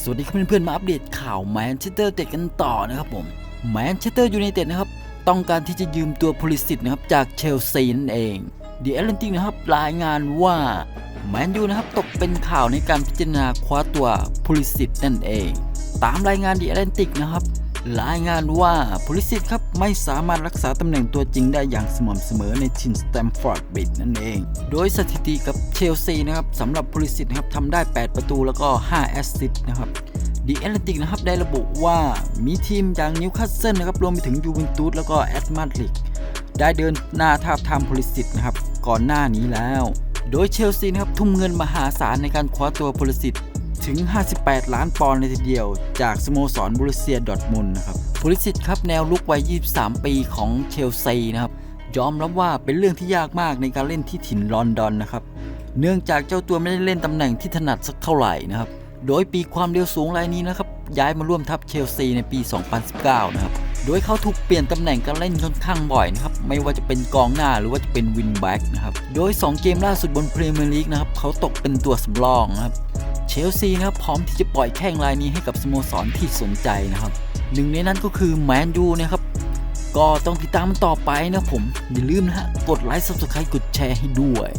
สวัสดีครับเพื่อนๆมาอัปเดตข่าวแมนเชสเตอร์เตะกันต่อนะครับผมแมนเชสเตอร์ยูไนเต็ดนะครับต้องการที่จะยืมตัวพลิสิตนะครับจากเชลซีนั่นเองเดียร์แลนติกนะครับรายงานว่าแมนยูนะครับตกเป็นข่าวในการพิจารณาคว้าตัวพลิสิตนั่นเอง ตามรายงานเดียร์แลนติกนะครับ รายงานว่าพลิสิตครับไม่สามารถรักษาตำแหน่งตัวจริงได้อย่างสม่ำเสมอในทินสแตมฟอร์ดบิดนั่นเอง โดยสถิติกับเชลซีนะครับสำหรับพลิสิตนะครับทำได้ 8 ประตูแล้วก็ 5 แอสซิสต์นะครับดีแอตเลติกนะครับได้ระบุว่ามีทีมอย่างนิวคาสเซิลนะครับรวมไปถึงยูเวนตุสแล้วก็แอตมาดริดได้เดินหน้าทาบทามพลิสิตนะครับก่อนหน้านี้แล้ว โดยเชลซีนะครับทุ่มเงินมหาศาลในการคว้าตัวพลิสิต ถึง 58 ล้านปอนด์เลยทีเดียว จากสโมสรบุรุเซียดอทมุนนะครับพลิสิตครับแนวลุกวัย 23 ปีของเชลซีนะครับยอมรับว่าเป็นเรื่องที่ยากมากในการเล่นที่ถิ่นลอนดอนนะครับเนื่องจากเจ้าตัวไม่ได้เล่นตำแหน่งที่ถนัดสักเท่าไหร่นะครับโดยปีความเร็วสูงรายนี้นะครับย้ายมาร่วมทัพเชลซีในปี 2019 นะครับโดยเขาถูกเปลี่ยนตำแหน่งการเล่นค่อนข้างบ่อยนะครับไม่ว่าจะเป็นกองหน้าหรือว่าจะเป็นวินแบ็กนะครับโดย 2 เกมล่าสุดบนพรีเมียร์ลีกนะครับเขาตกเป็นตัวสำรองนะครับ เชลซีนะครับพร้อมที่จะปล่อยแข้งรายนี้ให้กับสโมสรที่สนใจนะครับหนึ่งในนั้นก็คือแมนยูนะครับก็ต้องติดตามมันต่อไปนะผมอย่าลืมนะฮะกดไลค์ subscribe กดแชร์ให้ด้วย